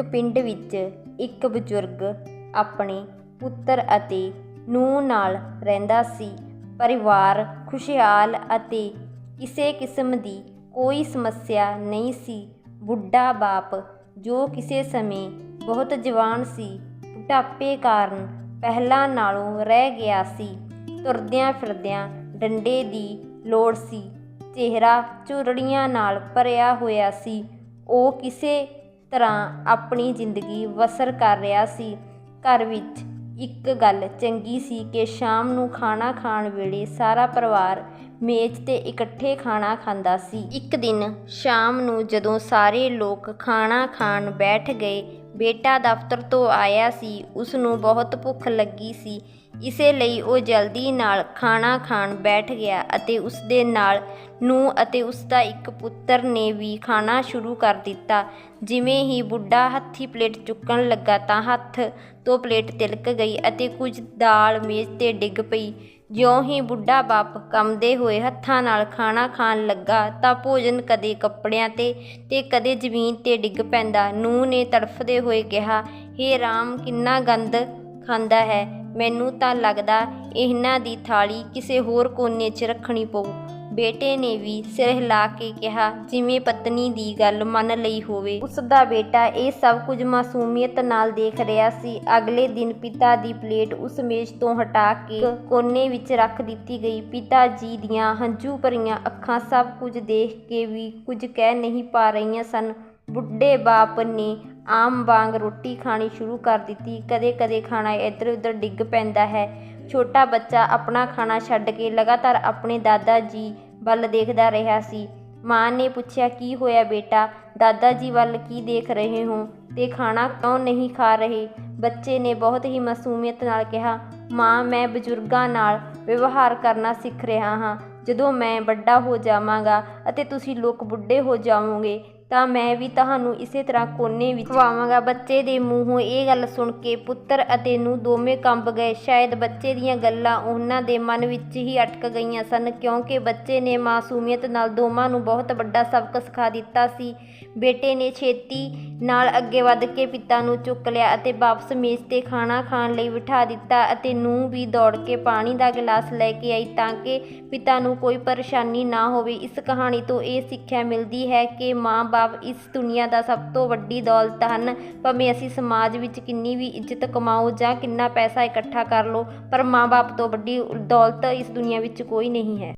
ਇੱਕ ਪਿੰਡ ਵਿੱਚ ਇੱਕ ਬਜ਼ੁਰਗ ਆਪਣੇ ਪੁੱਤਰ ਅਤੇ ਨੂੰਹ ਨਾਲ ਰਹਿੰਦਾ ਸੀ। ਪਰਿਵਾਰ ਖੁਸ਼ਹਾਲ ਅਤੇ ਕਿਸੇ ਕਿਸਮ ਦੀ ਕੋਈ ਸਮੱਸਿਆ ਨਹੀਂ ਸੀ। ਬੁੱਢਾ ਬਾਪ ਜੋ ਕਿਸੇ ਸਮੇਂ ਬਹੁਤ ਜਵਾਨ ਸੀ, ਬੁਢਾਪੇ ਕਾਰਨ ਪਹਿਲਾਂ ਨਾਲੋਂ ਰਹਿ ਗਿਆ ਸੀ। ਤੁਰਦਿਆਂ ਫਿਰਦਿਆਂ ਡੰਡੇ ਦੀ ਲੋੜ ਸੀ। ਚਿਹਰਾ ਝੁਰੜੀਆਂ ਨਾਲ ਭਰਿਆ ਹੋਇਆ ਸੀ। ਉਹ ਕਿਸੇ ਤਰ੍ਹਾਂ ਆਪਣੀ ਜ਼ਿੰਦਗੀ ਬਸਰ ਕਰ ਰਿਹਾ ਸੀ। ਘਰ ਵਿੱਚ ਇੱਕ ਗੱਲ ਚੰਗੀ ਸੀ ਕਿ ਸ਼ਾਮ ਨੂੰ ਖਾਣਾ ਖਾਣ ਵੇਲੇ ਸਾਰਾ ਪਰਿਵਾਰ ਮੇਜ਼ ਤੇ ਇਕੱਠੇ ਖਾਣਾ ਖਾਂਦਾ ਸੀ। ਇੱਕ ਦਿਨ ਸ਼ਾਮ ਨੂੰ ਜਦੋਂ ਸਾਰੇ ਲੋਕ ਖਾਣਾ ਖਾਣ ਬੈਠ ਗਏ ਬੇਟਾ ਦਫ਼ਤਰ ਤੋਂ ਆਇਆ ਸੀ। ਉਸ ਨੂੰ ਬਹੁਤ ਭੁੱਖ ਲੱਗੀ ਸੀ। ਇਸੇ ਲਈ ਉਹ ਜਲਦੀ ਨਾਲ ਖਾਣਾ ਖਾਣ ਬੈਠ ਗਿਆ ਅਤੇ ਉਸ ਦੇ ਨਾਲ ਨੂੰ ਅਤੇ ਉਸ ਦਾ ਇੱਕ ਪੁੱਤਰ ਨੇ ਵੀ ਖਾਣਾ ਸ਼ੁਰੂ ਕਰ ਦਿੱਤਾ। ਜਿਵੇਂ ਹੀ ਬੁੱਢਾ ਹੱਥੀ ਪਲੇਟ ਚੁੱਕਣ ਲੱਗਾ ਤਾਂ ਹੱਥ ਤੋਂ ਪਲੇਟ ਤਿਲਕ ਗਈ ਅਤੇ ਕੁਝ ਦਾਲ ਮੇਜ਼ ਤੇ ਡਿੱਗ ਪਈ। ਜਿਉਂ ਹੀ ਬੁੱਢਾ ਬਾਪ ਕੰਮਦੇ ਹੋਏ ਹੱਥਾਂ ਨਾਲ ਖਾਣਾ ਖਾਣ ਲੱਗਾ ਤਾਂ ਭੋਜਨ ਕਦੇ ਕੱਪੜਿਆਂ ਤੇ ਤੇ ਕਦੇ ਜ਼ਮੀਨ ਤੇ ਡਿੱਗ ਪੈਂਦਾ। ਨੂੰਹ ਨੇ ਤੜਫਦੇ ਹੋਏ ਕਿਹਾ, ਹੇ ਰਾਮ, ਕਿੰਨਾ ਗੰਦ ਖਾਂਦਾ ਹੈ। ਮੈਨੂੰ ਤਾਂ ਲੱਗਦਾ ਇਹਨਾਂ ਦੀ ਥਾਲੀ ਕਿਸੇ ਹੋਰ ਕੋਨੇ 'ਚ ਰੱਖਣੀ ਪਊ। ਬੇਟੇ ਨੇ ਵੀ ਸਿਰ ਹਿਲਾ ਕੇ ਕਿਹਾ, ਜਿਵੇਂ ਪਤਨੀ ਦੀ ਗੱਲ ਮੰਨ ਲਈ ਹੋਵੇ। ਉਸ ਦਾ ਬੇਟਾ ਇਹ ਸਭ ਕੁਝ ਮਾਸੂਮੀਅਤ ਨਾਲ ਦੇਖ ਰਿਹਾ ਸੀ। ਅਗਲੇ ਦਿਨ ਪਿਤਾ ਦੀ ਪਲੇਟ ਉਸ ਮੇਜ਼ ਤੋਂ ਹਟਾ ਕੇ ਕੋਨੇ ਵਿੱਚ ਰੱਖ ਦਿੱਤੀ ਗਈ। ਪਿਤਾ ਜੀ ਦੀਆਂ ਹੰਝੂ ਭਰੀਆਂ ਅੱਖਾਂ ਸਭ ਕੁਝ ਦੇਖ ਕੇ ਵੀ ਕੁਝ ਕਹਿ ਨਹੀਂ ਪਾ ਰਹੀਆਂ ਸਨ। ਬੁੱਢੇ ਬਾਪ ਨੇ ਆਮ ਵਾਂਗ ਰੋਟੀ ਖਾਣੀ ਸ਼ੁਰੂ ਕਰ ਦਿੱਤੀ। ਕਦੇ-ਕਦੇ ਖਾਣਾ ਇੱਧਰ-ਉੱਧਰ ਡਿੱਗ ਪੈਂਦਾ ਹੈ। ਛੋਟਾ ਬੱਚਾ ਆਪਣਾ ਖਾਣਾ ਛੱਡ ਕੇ ਲਗਾਤਾਰ ਆਪਣੇ ਦਾਦਾ ਜੀ ਵੱਲ ਦੇਖਦਾ ਰਿਹਾ ਸੀ। ਮਾਂ ਨੇ ਪੁੱਛਿਆ, ਕੀ ਹੋਇਆ ਬੇਟਾ? ਦਾਦਾ ਜੀ ਵੱਲ ਕੀ ਦੇਖ ਰਹੇ ਹੋ? ਤੇ ਖਾਣਾ ਕਿਉਂ ਨਹੀਂ ਖਾ ਰਹੇ? ਬੱਚੇ ਨੇ ਬਹੁਤ ਹੀ ਮਾਸੂਮੀਅਤ ਨਾਲ ਕਿਹਾ, ਮਾਂ, ਮੈਂ ਬਜ਼ੁਰਗਾਂ ਨਾਲ ਵਿਵਹਾਰ ਕਰਨਾ ਸਿੱਖ ਰਿਹਾ ਹਾਂ। ਜਦੋਂ ਮੈਂ ਵੱਡਾ ਹੋ ਜਾਵਾਂਗਾ ਅਤੇ ਤੁਸੀਂ ਲੋਕ ਬੁੱਢੇ ਹੋ ਜਾਵੋਗੇ ਤਾਂ ਮੈਂ ਵੀ ਤੁਹਾਨੂੰ ਇਸੇ ਤਰ੍ਹਾਂ ਕੋਨੇ ਵਿੱਚ ਖਵਾਵਾਂਗਾ। ਬੱਚੇ ਦੇ ਮੂੰਹੋਂ ਇਹ ਗੱਲ ਸੁਣ ਕੇ ਪੁੱਤਰ ਅਤੇ ਨੂੰ ਦੋਵੇਂ ਕੰਬ ਗਏ। ਸ਼ਾਇਦ ਬੱਚੇ ਦੀਆਂ ਗੱਲਾਂ ਉਹਨਾਂ ਦੇ ਮਨ ਵਿੱਚ ਹੀ ਅਟਕ ਗਈਆਂ ਸਨ, ਕਿਉਂਕਿ ਬੱਚੇ ਨੇ ਮਾਸੂਮੀਅਤ ਨਾਲ ਦੋਵਾਂ ਨੂੰ ਬਹੁਤ ਵੱਡਾ ਸਬਕ ਸਿਖਾ ਦਿੱਤਾ ਸੀ। ਬੇਟੇ ਨੇ ਛੇਤੀ ਨਾਲ ਅੱਗੇ ਵੱਧ ਕੇ ਪਿਤਾ ਨੂੰ ਚੁੱਕ ਲਿਆ ਅਤੇ ਵਾਪਸ ਮੇਜ਼ ਤੇ ਖਾਣਾ ਖਾਣ ਲਈ ਬਿਠਾ ਦਿੱਤਾ ਅਤੇ ਨੂੰ ਵੀ ਦੌੜ ਕੇ ਪਾਣੀ ਦਾ ਗਲਾਸ ਲੈ ਕੇ ਆਈ ਤਾਂ ਕਿ ਪਿਤਾ ਨੂੰ ਕੋਈ ਪਰੇਸ਼ਾਨੀ ਨਾ ਹੋਵੇ। ਇਸ ਕਹਾਣੀ ਤੋਂ ਇਹ ਸਿੱਖਿਆ ਮਿਲਦੀ ਹੈ ਕਿ ਮਾਂ ਮਾਂ-ਬਾਪ ਇਸ ਦੁਨੀਆ ਦਾ ਸਭ ਤੋਂ ਵੱਡੀ ਦੌਲਤ ਹਨ। ਭਾਵੇਂ ਅਸੀਂ ਸਮਾਜ ਵਿੱਚ ਕਿੰਨੀ ਵੀ ਇੱਜ਼ਤ ਕਮਾਓ ਜਾਂ ਕਿੰਨਾ ਪੈਸਾ ਇਕੱਠਾ ਕਰ ਲਓ, ਪਰ ਮਾਂ-ਬਾਪ ਤੋਂ ਵੱਡੀ ਦੌਲਤ ਇਸ ਦੁਨੀਆ ਵਿੱਚ ਕੋਈ ਨਹੀਂ ਹੈ।